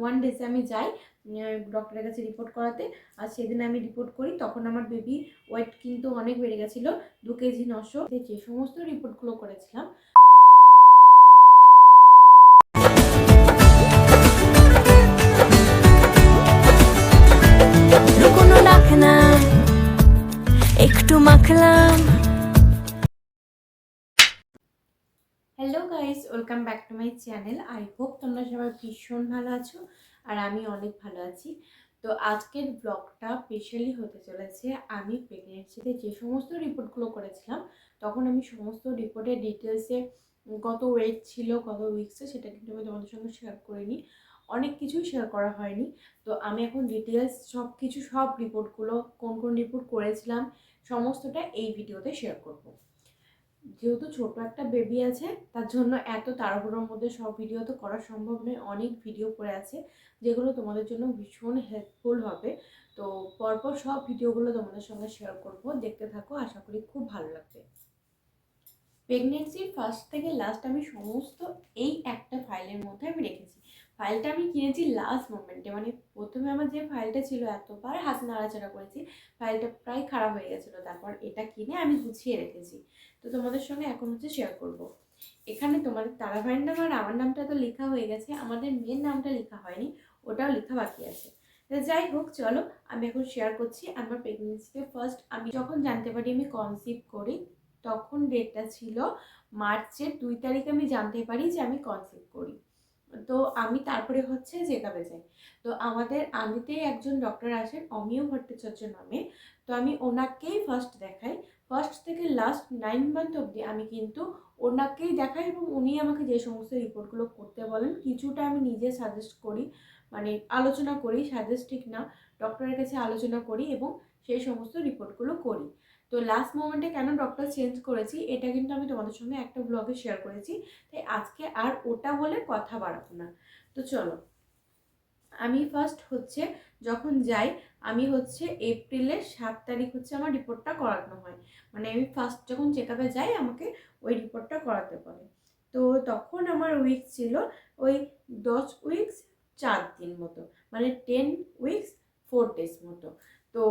One ডেসে আমি যাই ডক্টরের কাছে রিপোর্ট করাতে। আর সেদিন আমি রিপোর্ট করি, তখন আমার বেবি ওয়েট কিন্তু অনেক বেড়ে গেছিল, দু কেজি নশো। যে সমস্ত রিপোর্টগুলো করেছিলাম। একটু মাখলাম। Hello guys welcome back to my channel I hope তোমরা সবাই ভীষণ ভালো আছো আর আমি অনেক ভালো আছি। তো আজকের ব্লগটা স্পেশালি হতে চলেছে আমি প্রেগনেন্সিতে যে সমস্ত রিপোর্টগুলো করেছিলাম, তখন আমি সমস্ত রিপোর্টের ডিটেলসে কত ওয়েট ছিল, কত উইকসে সেটা কিন্তু আমি তোমাদের সঙ্গে শেয়ার করিনি। অনেক কিছুই শেয়ার করা হয়নি। তো আমি এখন ডিটেলস সব কিছু সব রিপোর্টগুলো কোন কোন রিপোর্ট করেছিলাম, সমস্তটা এই ভিডিওতে শেয়ার করব। যেহেতু ছোট একটা বেবি আছে, তার জন্য এত তাড়াহুড়োর মধ্যে সব ভিডিও তো করা সম্ভব নয়। অনেক ভিডিও করে আছে যেগুলো তোমাদের জন্য ভীষণ হেল্পফুল হবে। তো পরপর সব ভিডিওগুলো তোমাদের সঙ্গে শেয়ার করব। দেখতে থাকো, আশা করি খুব ভালো লাগবে। প্রেগনেন্সির ফার্স্ট থেকে লাস্ট আমি সমস্ত এই একটা ফাইলের মধ্যে আমি রেখেছি। ফাইলটা আমি কিনেছি লাস্ট মোমেন্টে মানে প্রথমে আমার যে ফাইলটা ছিল এতবার হাত নাড়াচাড়া করেছি, ফাইলটা প্রায় খারাপ হয়ে গেছিল। তারপর এটা কিনে আমি গুছিয়ে রেখেছি। তো তোমাদের সঙ্গে এখন হচ্ছে শেয়ার করব। এখানে তোমাদের তারা ভাইয়ের নাম আর আমার নামটা তো লেখা হয়ে গেছে। আমাদের মেয়ের নামটা লেখা হয়নি, ওটাও লেখা বাকি আছে। যাই হোক, চলো আমি এখন শেয়ার করছি আমার প্রেগনেন্সিতে ফার্স্ট আমি যখন জানতে পারি আমি কনসিভ করি, তখন ডেটটা ছিল মার্চের দুই তারিখ আমি জানতে পারি যে আমি কনসিভ করি। তো আমি তারপরে হচ্ছে চেকআপে যাই। তো আমাদের আমিতেই একজন ডক্টর আসেন, অমিয় ভট্টাচার্য নামে। তো আমি ওনাকেই ফার্স্ট দেখাই। ফার্স্ট থেকে লাস্ট নাইন মান্থ অবধি আমি কিন্তু ওনাকেই দেখাই এবং উনি আমাকে যে সমস্ত রিপোর্টগুলো করতে বলেন, কিছুটা আমি নিজে সাজেস্ট করি। মানে আলোচনা করি সাজেস্ট ঠিক না ডক্টরের কাছে আলোচনা করি এবং সেই সমস্ত রিপোর্টগুলো করি। তো লাস্ট মোমেন্টে কেন ডক্টর চেঞ্জ করেছি, এটা কিন্তু আমি তোমাদের সঙ্গে একটা ব্লগে শেয়ার করেছি। তাই আজকে আর ওটা বলে কথা বাড়াবো না। তো চলো, আমি ফার্স্ট হচ্ছে যখন যাই, আমি হচ্ছে এপ্রিলের সাত তারিখ হচ্ছে আমার রিপোর্টটা করানো হয়। মানে আমি ফার্স্ট যখন চেক আপে যাই, আমাকে ওই রিপোর্টটা করাতে বলে। তো তখন আমার উইক ছিল ওই দশ উইকস চার দিন মতো। মানে টেন উইকস ফোর ডেজ মতো। তো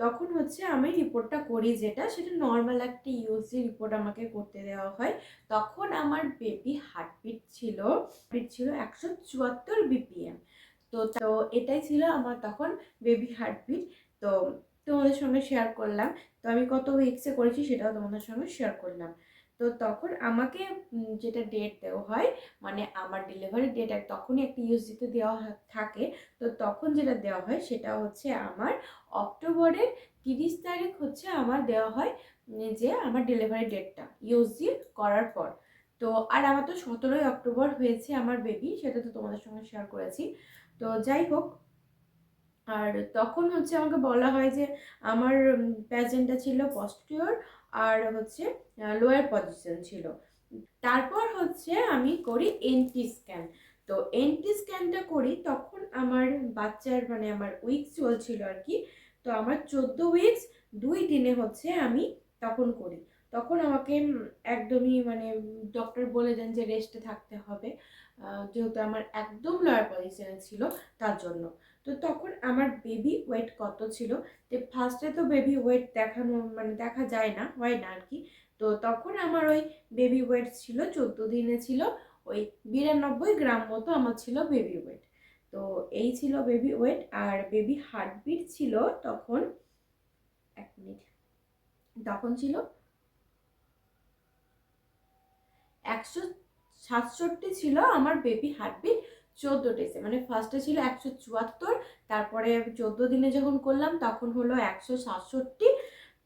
তখন হচ্ছে আমি রিপোর্টটা করি যেটা, সেটা নর্মাল একটা ইউএসজি রিপোর্ট আমাকে করতে দেওয়া হয়। তখন আমার বেবি হার্টবিট ছিল বিট ছিল একশো চুয়াত্তর বিপিএম তো তো এটাই ছিল আমার তখন বেবি হার্টবিট তো তোমাদের সঙ্গে শেয়ার করলাম। তো আমি কত উইক্সে করেছি সেটাও তোমাদের সঙ্গে শেয়ার করলাম। তো তখন আমাকে যেটা ডেট দেওয়া হয় মানে আমার ডেলিভারি ডেট তখনই একটা ইউএসজিতে দেওয়া থাকে। তো তখন যেটা দেওয়া হয়, সেটা হচ্ছে আমার অক্টোবরের তিরিশ তারিখ হচ্ছে আমার দেওয়া হয় যে আমার ডেলিভারি ডেটটা ইউএসজি করার পর। তো আর আমার তো সতেরোই অক্টোবর হয়েছে আমার বেবি সেটা তো তোমাদের সঙ্গে শেয়ার করেছি। তো যাই হোক, আর তখন হচ্ছে আমাকে বলা হয় যে, আমার প্যাজেন্টটা ছিল পস্টিওর আর হচ্ছে লোয়ার পজিশন ছিল। তারপর হচ্ছে আমি করি এনটি স্ক্যান তো এনটি স্ক্যানটা করি, তখন আমার বাচ্চার মানে আমার উইকস চলছিল আর কি। তো আমার চোদ্দ উইকস দুই দিনে হচ্ছে আমি তখন করি। তখন আমাকে একদমই মানে ডক্টর বলে দেন যে রেস্টে থাকতে হবে। যেহেতু আমার একদম লোয়ার পজিশনে ছিল, তার জন্য। তো তখন আমার বেবি ওয়েট কত ছিল? তো ফার্স্টে তো বেবি ওয়েট দেখানো মানে দেখা যায় না, হয় না আর কি তো তখন আমার ওই বেবি ওয়েট ছিল, চোদ্দ দিনে ছিল, ওই বিরানব্বই গ্রাম মতো আমার ছিল বেবি ওয়েট তো এই ছিল বেবি ওয়েট আর বেবি হার্টবিট ছিল তখন, এক মিনিট, তখন ছিল একশো সাতষট্টি ছিল আমার বেবি হার্টবিট চোদ্দ ডেসে মানে ফার্স্টে ছিল একশো চুয়াত্তর, তারপরে চোদ্দ দিনে যখন করলাম তখন হলো একশো সাতষট্টি,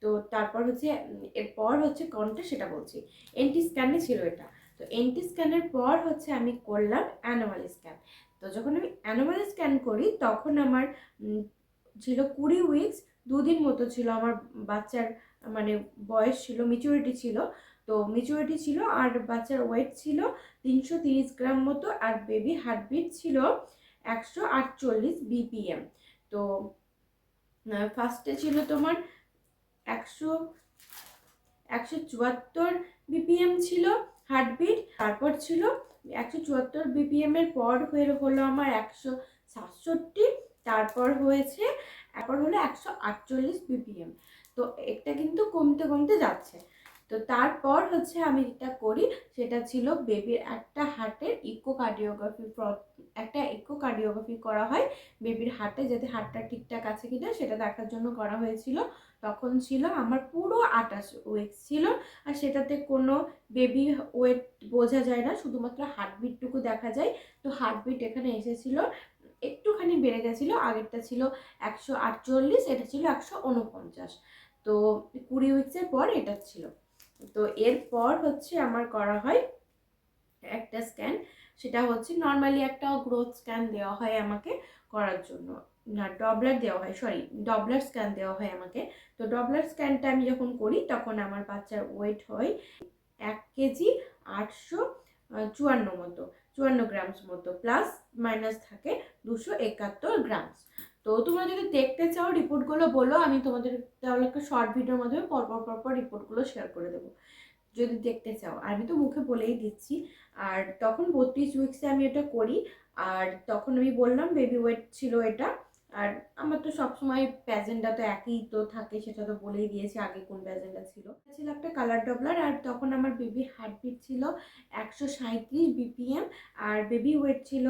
তো তারপর হচ্ছে এরপর হচ্ছে কোনটা সেটা বলছি। এনটি স্ক্যানে ছিল এটা। তো এনটি স্ক্যানের পর হচ্ছে আমি করলাম অ্যানোমাল স্ক্যান তো যখন আমি অ্যানোমাল স্ক্যান করি তখন আমার ছিল কুড়ি উইকস দুদিন মতো ছিল আমার বাচ্চার মানে বয়স ছিল মিচুরিটি ছিল। তো মিচুরিটি ছিল আর বাচ্চার ওয়েট ছিল তিনশো তিরিশ গ্রাম মতো আর বেবি হার্টবিট ছিল একশো আটচল্লিশ বিপিএম তো ফার্স্টে ছিল তোমার একশো একশো চুয়াত্তর বিপিএম ছিল হার্টবিট তারপর ছিল একশো চুয়াত্তর বিপিএমের পর হয়ে হলো আমার একশো সাতষট্টি, তারপর হয়েছে, তারপর হলো একশো আটচল্লিশ বিপিএম তো এটা কিন্তু কমতে কমতে যাচ্ছে। তো তারপর হচ্ছে আমি যেটা করি, সেটা ছিল বেবির একটা হার্টের ইকোকার্ডিওগ্রাফি একটা ইকোকার্ডিওগ্রাফি করা হয়। বেবির হার্টে যাতে হার্টটা ঠিকঠাক আছে কিনা, সেটা দেখার জন্য করা হয়েছিল। তখন ছিল আমার পুরো আটাশ ওয়েট ছিল। আর সেটাতে কোনো বেবি ওয়েট বোঝা যায় না, শুধুমাত্র হার্টবিটটুকু দেখা যায়। তো হার্টবিট এখানে এসেছিল, একটুখানি বেড়ে গেছিল, আগেরটা ছিল একশো আটচল্লিশ, এটা ছিল একশো উনপঞ্চাশ। তো কুড়ি উইক্সের পর এটা ছিল। তো এরপর হচ্ছে আমার করা হয় একটা স্ক্যান সেটা হচ্ছে নর্মালি একটা গ্রোথ স্ক্যান দেওয়া হয় আমাকে করার জন্য। না ডবলার দেওয়া হয় সরি ডবলার স্ক্যান দেওয়া হয় আমাকে। তো ডবলার স্ক্যানটা আমি যখন করি, তখন আমার বাচ্চার ওয়েট হয় এক কেজি আটশো চুয়ান্ন মতো, চুয়ান্ন গ্রামস মতো প্লাস মাইনাস থাকে দুশো একাত্তর গ্রামস তো তোমরা যদি দেখতে চাও রিপোর্টগুলো বলো। আমি তোমাদের তাহলে একটা শর্ট ভিডিওর মাধ্যমে পরপর পরপর রিপোর্টগুলো শেয়ার করে দেবো, যদি দেখতে চাও। আমি তো মুখে বলেই দিচ্ছি। আর তখন বত্রিশ উইক্সে আমি এটা করি। আর তখন আমি বললাম বেবি ওয়েট ছিল এটা। আর আমার তো সবসময় প্যাজেন্টটা তো একই তো থাকে, সেটা তো বলেই দিয়েছি আগে কোন প্যাজেন্টটা ছিল। ছিল একটা কালার ডবলার আর তখন আমার বেবির হার্টবিট ছিল একশো সাঁত্রিশ বিপিএম আর বেবি ওয়েট ছিল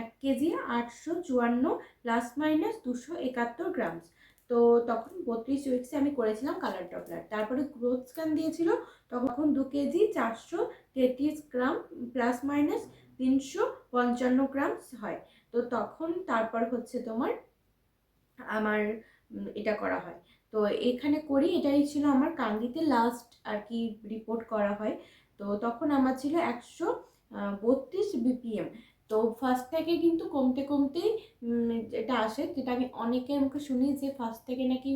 এক কেজি আটশো চুয়ান্ন প্লাস মাইনাস দুশো একাত্তর গ্রামস তো তখন বত্রিশ উইক্সে আমি করেছিলাম কালার ডপলার তারপরে গ্রোথ স্ক্যান দিয়েছিল, তখন দু কেজি চারশো তেত্রিশ গ্রাম প্লাস মাইনাস তিনশো পঞ্চান্ন গ্রামস হয়। তো তখন তারপর হচ্ছে তোমার আমার এটা করা হয়। তো এখানে করি, এটাই ছিল আমার কান্দিতে লাস্ট আর কি রিপোর্ট করা হয়। তো তখন আমার ছিল একশো বত্রিশ বিপিএম তো ফার্স্ট থেকে কিন্তু কমতে কমতেই এটা আসে। যেটা আমি অনেকের মুখে শুনি যে ফার্স্ট থেকে নাকি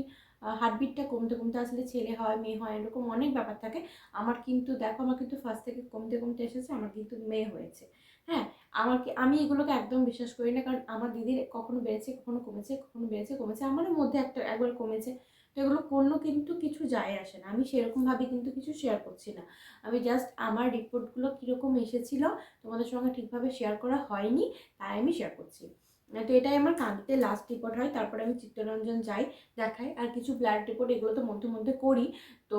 হার্টবিটটা কমতে কমতে আসলে ছেলে হয়, মেয়ে হয়, এরকম অনেক ব্যাপার থাকে। আমার কিন্তু, দেখো, আমার কিন্তু ফার্স্ট থেকে কমতে কমতে এসেছে, আমার কিন্তু মেয়ে হয়েছে। হ্যাঁ আমার কি আমি এগুলোকে একদম বিশ্বাস করি না। কারণ আমার দিদির কখনো বেড়েছে, কখনো কমেছে, কখনো বেড়েছে, কমেছে। আমারও মধ্যে একটা, একবার কমেছে। তো এগুলো কোনো কিন্তু কিছু যায় আসে না। আমি সেরকমভাবে কিন্তু কিছু শেয়ার করছি না। আমি জাস্ট আমার রিপোর্টগুলো কীরকম এসেছিল তোমাদের সঙ্গে ঠিকভাবে শেয়ার করা হয়নি, তাই আমি শেয়ার করছি। তো এটাই আমার কান্দিতে লাস্ট রিপোর্ট হয়, তারপরে আমি চিত্তরঞ্জন যাই দেখাই, আর কিছু ব্লাড রিপোর্ট এগুলো তো মধ্যে মধ্যে করি। তো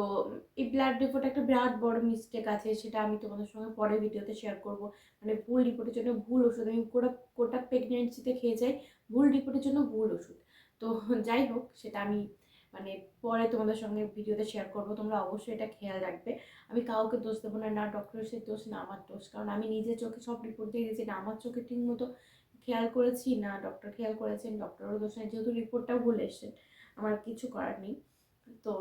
এই ব্লাড রিপোর্ট একটা বিরাট বড় মিস্টেক আছে, সেটা আমি তোমাদের সঙ্গে পরে ভিডিওতে শেয়ার করব। মানে ভুল রিপোর্টের জন্য ভুল ওষুধ, আমি গোটা গোটা প্রেগনেন্সিতে খেয়ে যাই ভুল রিপোর্টের জন্য ভুল ওষুধ। তো যাই হোক, সেটা আমি মানে পরে তোমাদের সঙ্গে ভিডিওতে শেয়ার করব, তোমরা অবশ্যই এটা খেয়াল রাখবে। আমি কাউকে দোষ দেবো না না ডক্টরের সে দোষ, না আমার দোষ, কারণ আমি নিজের চোখে সব রিপোর্ট দিয়ে গেছি না আমার চোখে ঠিক মতো খেয়াল করেছি না ডক্টর খেয়াল করেছেন ডক্টরও দোষ নেই যেহেতু রিপোর্টটাও ভুল এসছে আমার কিছু করার নেই। তো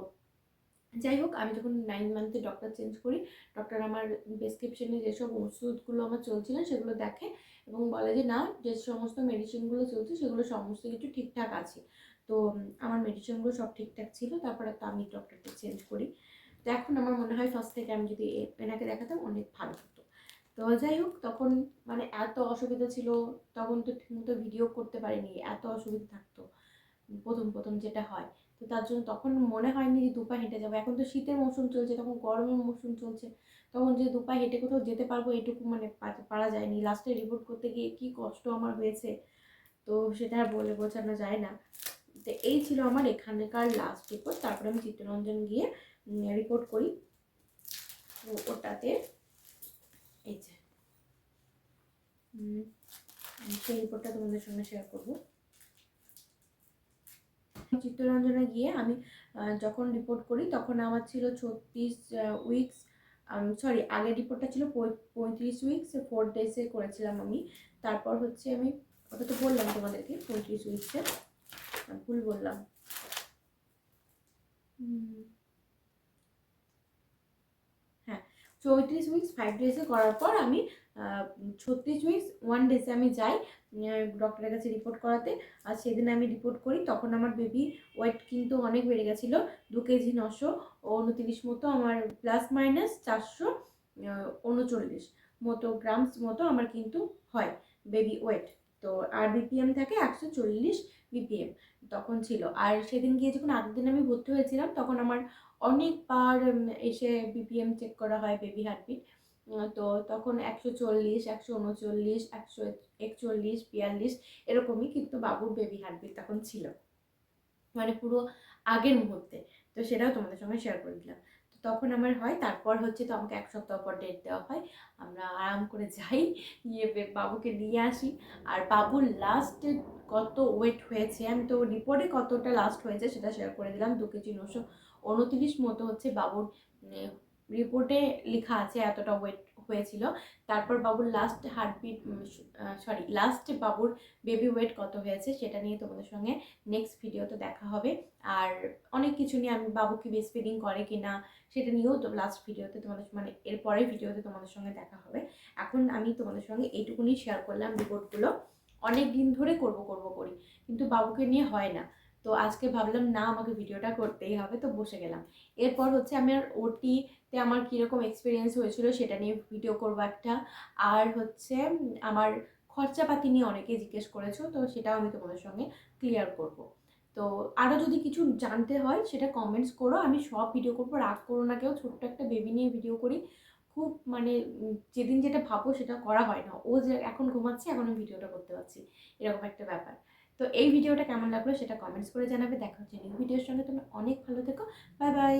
যাই হোক, আমি যখন নাইন মান্থে ডক্টর চেঞ্জ করি ডক্টর আমার প্রেসক্রিপশনে যেসব ওষুধগুলো আমার চলছিল সেগুলো দেখে এবং বলে যে না যে সমস্ত মেডিসিনগুলো চলছে, সেগুলো সমস্ত কিছু ঠিকঠাক আছে। তো আমার মেডিসিনগুলো সব ঠিকঠাক ছিল, তারপরে তো আমি ডক্টরকে চেঞ্জ করি। তো এখন আমার মনে হয় ফার্স্ট থেকে আমি যদি এনাকে দেখাতাম, অনেক ভালো তো যাই হোক, তখন মানে এত অসুবিধা ছিল, তখন তো ঠিকমতো ভিডিও করতে পারিনি, এত অসুবিধা থাকতো, প্রথম প্রথম যেটা হয়। তো তার জন্য তখন মনে হয়নি যে দুপা হেঁটে যাব। এখন তো শীতের মৌসুম চলছে, তখন গরমের মৌসুম চলছে, তখন যে দুপা হেঁটে কোথাও যেতে পারব এটুকু মানে পারা যায়নি। লাস্টে রিপোর্ট করতে গিয়ে কী কষ্ট আমার হয়েছে, তো সেটা আর বলে বোঝানো যায় না। তো এই ছিল আমার এখানকার লাস্ট রিপোর্ট তারপরে আমি চিত্তরঞ্জন গিয়ে রিপোর্ট করি। ওটাতে এই যে। সেই রিপোর্টটা তোমাদের সঙ্গে শেয়ার করব। চিত্তরঞ্জনে গিয়ে আমি যখন রিপোর্ট করি, তখন আমার ছিল ছত্রিশ উইকস সরি আগের রিপোর্টটা ছিল পঁয়ত্রিশ উইকস ফোর ডেজে করেছিলাম আমি। তারপর হচ্ছে আমি, ওটা তো বললাম তোমাদেরকে, পঁয়ত্রিশ উইকসে ভুল বললাম। হুম। হ্যাঁ চৌত্রিশ উইকস ফাইভ ডেজে করার পর আমি ছত্রিশ উইকস ওয়ান ডেজে আমি যাই ডক্টরের কাছে রিপোর্ট করাতে। আর সেদিন আমি রিপোর্ট করি, তখন আমার বেবি ওয়েট কিন্তু অনেক বেড়ে গেছিল, দু কেজি নশো উনতিরিশ মতো, আমার প্লাস মাইনাস চারশো উনচল্লিশ মতো গ্রামস মতো আমার কিন্তু হয় বেবি ওয়েট তো আর বিপিএম থাকে একশো চল্লিশ বিপিএম তখন ছিল। আর সেদিন গিয়ে যখন আগের দিন আমি ভর্তি হয়েছিলাম, তখন আমার অনেকবার এসে বিপিএম চেক করা হয় বেবি হার্টবিট তো তখন একশো চল্লিশ, একশো উনচল্লিশ, একশো একচল্লিশ, বিয়াল্লিশ এরকমই কিন্তু বাবুর বেবি হার্টবিট তখন ছিল। মানে পুরো আগের মুহূর্তে। তো সেটাও তোমাদের সঙ্গে শেয়ার করে দিলাম। তো তখন আমার হয়, তারপর হচ্ছে তো আমাকে এক সপ্তাহ পর ডেট দেওয়া হয়। আমরা আরাম করে যাই, গিয়ে বাবুকে নিয়ে আসি। আর বাবুর লাস্টে কত ওয়েট হয়েছে আমি তো রিপোর্টে কতটা লাস্ট হয়েছে সেটা শেয়ার করে দিলাম। দু কেজি নশো উনতিরিশ মতো হচ্ছে বাবুর রিপোর্টে লেখা আছে এতটা ওয়েট হয়েছিল। তারপর বাবুর লাস্ট হার্টবিট সরি লাস্ট বাবুর বেবি ওয়েট কত হয়েছে সেটা নিয়ে তোমাদের সঙ্গে নেক্সট ভিডিওতে দেখা হবে। আর অনেক কিছু নিয়ে আমি বাবু কি বেস্ট ফিডিং করে কি না সেটা নিয়েও তো লাস্ট ভিডিওতে তোমাদের মানে এর পরের ভিডিওতে তোমাদের সঙ্গে দেখা হবে। এখন আমি তোমাদের সঙ্গে এইটুকুনি শেয়ার করলাম রিপোর্টগুলো অনেক দিন ধরে করব করব, করি। কিন্তু বাবুকে নিয়ে হয় না। তো আজকে ভাবলাম, না, আমাকে ভিডিওটা করতেই হবে। তো বসে গেলাম। এরপর হচ্ছে আমার ওটিতে আমার কীরকম এক্সপিরিয়েন্স হয়েছিল সেটা নিয়ে ভিডিও করব একটা। আর হচ্ছে, আমার খরচাপাতি নিয়ে অনেকে জিজ্ঞেস করেছ, তো সেটাও আমি তোমাদের সঙ্গে ক্লিয়ার করব। তো আরও যদি কিছু জানতে হয়, সেটা কমেন্টস করো। আমি সব ভিডিও করব। রাগ করো না কেউ। ছোট্ট একটা বেবি নিয়ে ভিডিও করি। খুব মানে যেদিন যেটা ভাবো সেটা করা হয় না। ও যে এখন ঘুমাচ্ছে, এখন আমি ভিডিওটা করতে পারছি। এরকম একটা ব্যাপার। তো এই ভিডিওটা কেমন লাগল সেটা কমেন্টস করে জানাবে। দেখা হচ্ছে নিউ ভিডিওর সঙ্গে। তুমি অনেক ভালো থেকো। Bye bye